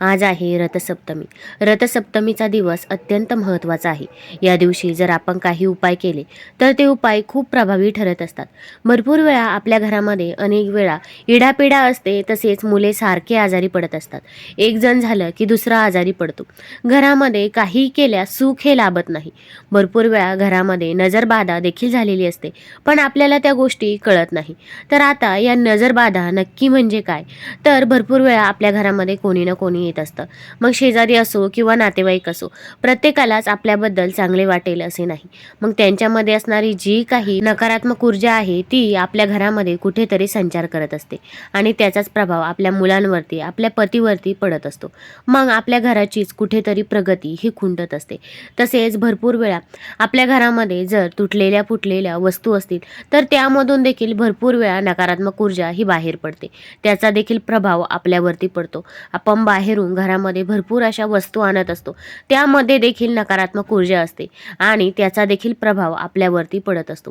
आज आहे रथसप्तमी. रथसप्तमीचा दिवस अत्यंत महत्त्वाचा आहे. या दिवशी जर आपण काही उपाय केले तर ते उपाय खूप प्रभावी ठरत असतात. भरपूर वेळा आपल्या घरामध्ये अनेक वेळा इडापिडा असते तसेच मुले सारखे आजारी पडत असतात. एक जण झालं की दुसरा आजारी पडतो. घरामध्ये काही केल्यास सुख हे लाभत नाही. भरपूर वेळा घरामध्ये नजरबाधा देखील झालेली असते पण आपल्याला त्या गोष्टी कळत नाही. तर आता या नजरबाधा नक्की म्हणजे काय? तर भरपूर वेळा आपल्या घरामध्ये कोणी ना कोणी येत असतं. मग शेजारी असो किंवा नातेवाईक असो प्रत्येकालाच आपल्याबद्दल चांगले वाटेल असे नाही. मग त्यांच्यामध्ये असणारी जी काही नकारात्मक ऊर्जा आहे ती आपल्या घरामध्ये कुठेतरी संचार करत असते आणि त्याचाच प्रभाव आपल्या मुलांवरती आपल्या पतीवरती पडत असतो. मग आपल्या घराचीच कुठेतरी प्रगती ही खुंटत असते. तसेच भरपूर वेळा आपल्या घरामध्ये जर तुटलेल्या फुटलेल्या वस्तू असतील तर त्यामधून देखील भरपूर वेळा नकारात्मक ऊर्जा ही बाहेर पडते. त्याचा देखील प्रभाव आपल्यावरती पडतो. आपण बाहेर फिरून घरामध्ये भरपूर अशा वस्तू आणत असतो. त्यामध्ये देखील नकारात्मक ऊर्जा असते आणि त्याचा देखील प्रभाव आपल्यावरती पडत असतो.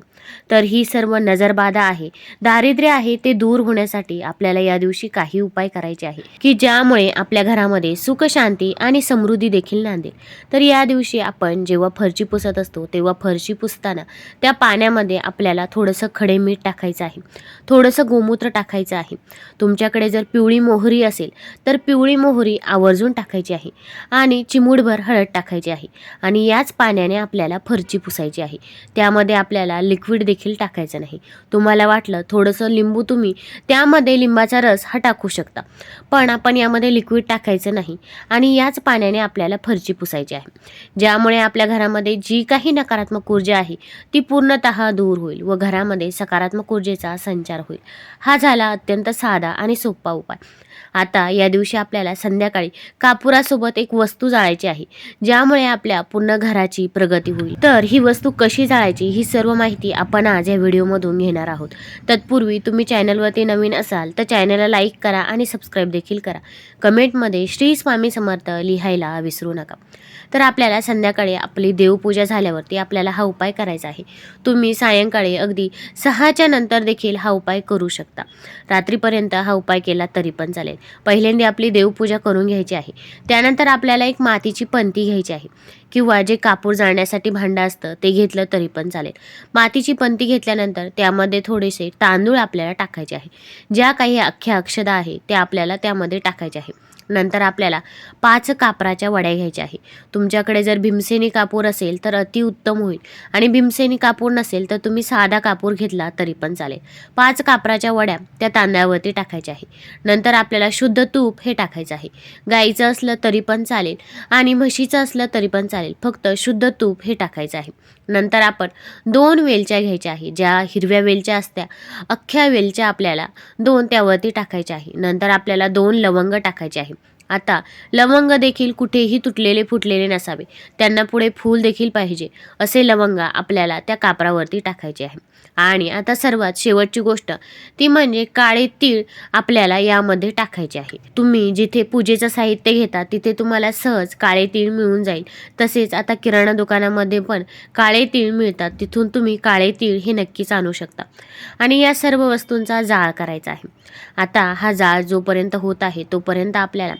तर ही सर्व नजरबाधा आहे. दारिद्र्य आहे ते दूर होण्यासाठी आपल्याला या दिवशी काही उपाय करायचे आहे. की ज्यामुळे आपल्या घरामध्ये सुख शांती आणि समृद्धी देखील नांदेल. तर या दिवशी आपण जेव्हा फरशी पुसत असतो तेव्हा फरशी पुसताना त्या पाण्यामध्ये आपल्याला थोडंसं खडे मीठ टाकायचं आहे. थोडंसं गोमूत्र टाकायचं आहे. तुमच्याकडे जर पिवळी मोहरी असेल तर पिवळी मोहरी आवर्जून टाकायची आहे आणि चिमूडभर हळद टाकायची आहे आणि याच पाण्याने आपल्याला फरची पुसायची आहे. त्यामध्ये आपल्याला लिक्विड देखील टाकायचं नाही. तुम्हाला वाटलं थोडंसं लिंबू तुम्ही त्यामध्ये लिंबाचा रस हा टाकू शकता. पण आपण यामध्ये लिक्विड टाकायचं नाही आणि याच पाण्याने आपल्याला फरची पुसायची आहे. ज्यामुळे आपल्या घरामध्ये जी काही नकारात्मक ऊर्जा आहे ती पूर्णतः दूर होईल व घरामध्ये सकारात्मक ऊर्जेचा संचार होईल. हा झाला अत्यंत साधा आणि सोपा उपाय. आता या दिवशी आपल्याला संध्याकाळी कापुरासोबत एक वस्तू जाळायची आहे ज्यामुळे आपल्या पूर्ण घराची प्रगती होईल. तर ही वस्तू कशी जाळायची ही सर्व माहिती आपण आज या व्हिडिओमधून घेणार आहोत. तत्पूर्वी तुम्ही चॅनलवरती नवीन असाल तर चॅनलला लाईक करा आणि सबस्क्राईब देखील करा. कमेंटमध्ये श्री स्वामी समर्थ लिहायला विसरू नका. तर आपल्याला संध्याकाळी आपली देवपूजा झाल्यावरती आपल्याला हा उपाय करायचा आहे. तुम्ही सायंकाळी अगदी सहाच्या नंतर देखील हा उपाय करू शकता. रात्रीपर्यंत हा उपाय केला तरी पण चालेल. पहिल्यांदा आपली देवपूजा करून घ्यायची आहे. त्यानंतर आपल्याला एक मातीची पंती घ्यायची आहे. किंवा जे कापूर जाळण्यासाठी भांडं असतं ते घेतलं तरी पण चालेल. मातीची पंती घेतल्यानंतर त्यामध्ये थोडेसे तांदूळ आपल्याला टाकायचे आहे. ज्या काही अख्ख्या अक्षदा आहे त्या आपल्याला त्यामध्ये टाकायच्या आहे. नंतर आपल्याला पाच कापराच्या वड्या घ्यायच्या आहे. तुमच्याकडे जर भीमसेनी कापूर असेल तर अतिउत्तम होईल. आणि भीमसेनी कापूर नसेल तर तुम्ही साधा कापूर घेतला तरी पण चालेल. पाच कापराच्या वड्या त्या तांदळावरती टाकायच्या आहे. नंतर आपल्याला शुद्ध तूप हे टाकायचं आहे. गाईचं असलं तरी पण चालेल आणि म्हशीचं असलं तरी पण चालेल. फक्त शुद्ध तूप हे टाकायचं आहे. नंतर आपण दोन वेलच्या घ्यायच्या आहे. ज्या हिरव्या वेलच्या असत्या अख्ख्या वेलच्या आपल्याला दोन त्यावरती टाकायच्या आहे. नंतर आपल्याला दोन लवंग टाकायचे आहे. आता लवंग देखील कुठेही तुटलेले फुटलेले नसावे. त्यांना पुढे फूल देखील पाहिजे असे लवंग आपल्याला त्या कापरावरती टाकायचे आहे. आणि आता सर्वात शेवटची गोष्ट ती म्हणजे काळे तीळ आपल्याला यामध्ये टाकायचे आहे. तुम्ही जिथे पूजेचं साहित्य घेता तिथे तुम्हाला सहज काळे तीळ मिळून जाईल. तसेच आता किराणा दुकानामध्ये पण काळे तीळ मिळतात तिथून तुम्ही काळे तीळ हे नक्कीच आणू शकता. आणि या सर्व वस्तूंचा जाळ करायचा आहे. आता हा जाळ जोपर्यंत होत आहे तोपर्यंत आपल्याला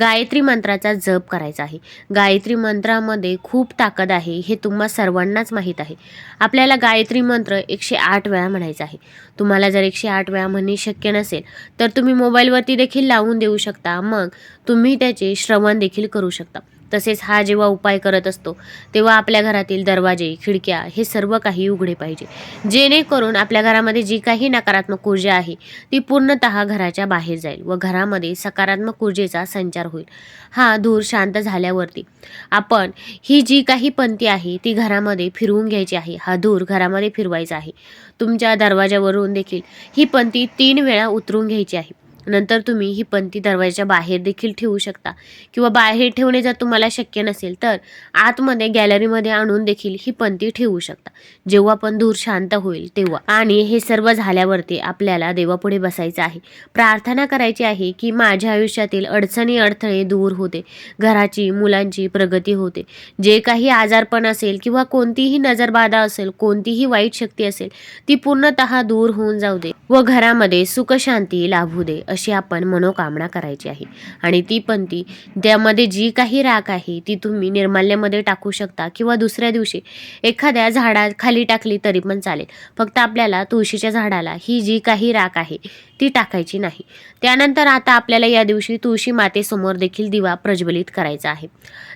गायत्री मंत्राचा जप करायचा आहे. गायत्री मंत्रामध्ये खूप ताकद आहे हे तुम्हा सर्वांनाच माहीत आहे. आपल्याला गायत्री मंत्र एकशे आठ वेळा म्हणायचा आहे. तुम्हाला जर एकशे आठ वेळा म्हणणे शक्य नसेल तर तुम्ही मोबाईलवरती देखील लावून देऊ शकता. मग तुम्ही त्याचे श्रवण देखील करू शकता. तसेच हा जेव्हा उपाय करत असतो तेव्हा आपल्या घरातील दरवाजे खिडक्या हे सर्व काही उघडे पाहिजे. जेणेकरून आपल्या घरामध्ये जी काही नकारात्मक ऊर्जा आहे ती पूर्णतः घराच्या बाहेर जाईल व घरामध्ये सकारात्मक ऊर्जेचा संचार होईल. हा धूर शांत झाल्यावरती आपण ही जी काही पंथी आहे ती घरामध्ये फिरवून घ्यायची आहे. हा धूर घरामध्ये फिरवायचा आहे. तुमच्या दरवाजावरून देखील ही पंथी तीन वेळा उतरून घ्यायची आहे. नंतर तुम्ही ही पंती दरवाजाच्या बाहेर देखील ठेवू शकता. किंवा बाहेर ठेवणे जर तुम्हाला शक्य नसेल तर आतमध्ये गॅलरीमध्ये आणून देखील ही पंती ठेवू शकता. जेव्हा पण धूर शांत होईल तेव्हा. आणि हे सर्व झाल्यावरती आपल्याला देवापुढे बसायचं आहे. प्रार्थना करायची आहे की माझ्या आयुष्यातील अडचणी अडथळे दूर होते. घराची मुलांची प्रगती होते. जे काही आजारपण असेल किंवा कोणतीही नजरबाधा असेल कोणतीही वाईट शक्ती असेल ती पूर्णतः दूर होऊन जाऊ दे व घरामध्ये सुखशांती लाभू दे अशी आपण मनोकामना करायची आहे. आणि ती पंती त्यामध्ये जी काही राख आहे ती तुम्ही निर्माल्यामध्ये टाकू शकता किंवा दुसऱ्या दिवशी एखाद्या झाडा खाली टाकली तरी पण चालेल. फक्त आपल्याला तुळशीच्या झाडाला ही जी काही राख आहे ती टाकायची नाही. त्यानंतर आता आपल्याला या दिवशी तुळशी मातेसमोर देखील दिवा प्रज्वलित करायचा आहे.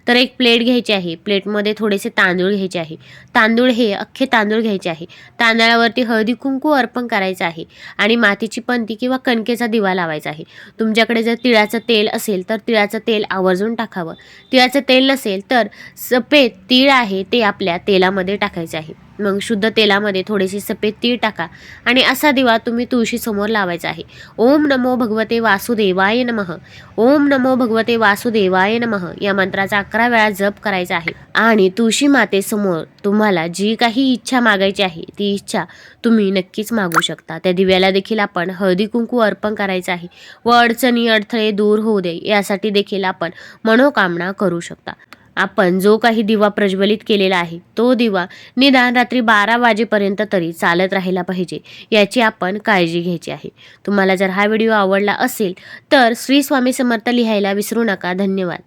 तर एक प्लेट घ्यायची आहे. प्लेटमध्ये थोडेसे तांदूळ घ्यायचे आहे. तांदूळ हे अख्खे तांदूळ घ्यायचे आहे. तांदळावरती हळदी कुंकू अर्पण करायचं आहे. आणि मातीची पंती किंवा कणकेचा दिवा लावायचा आहे. तुमच्याकडे जर तिळाचं तेल असेल तर तिळाचं तेल आवर्जून टाकावं. तिळाचं तेल नसेल तर सफेद तीळ आहे ते आपल्या तेलामध्ये टाकायचे आहे. मग शुद्ध तेलामध्ये थोडेसे सफेद तीळ टाका आणि असा दिवा तुम्ही तुळशीसमोर लावायचा आहे. ओम नमो भगवते वासुदेवाय नमः. ओम नमो भगवते वासुदेवाय नमः. या मंत्राचा अकरा वेळा जप करायचा आहे. आणि तुळशी मातेसमोर तुम्हाला जी काही इच्छा मागायची आहे ती इच्छा तुम्ही नक्कीच मागू शकता. त्या दिव्याला देखील आपण हळदी कुंकू अर्पण करायचं आहे. व अडचणी अडथळे दूर होऊ दे यासाठी देखील आपण मनोकामना करू शकता. आपण जो काही दिवा प्रज्वलित केलेला आहे तो दिवा निदान रात्री बारा वाजेपर्यंत तरी चालत राहायला पाहिजे याची आपण काळजी घ्यायची आहे. तुम्हाला जर हा व्हिडिओ आवडला असेल तर श्री स्वामी समर्थ लिहायला विसरू नका. धन्यवाद.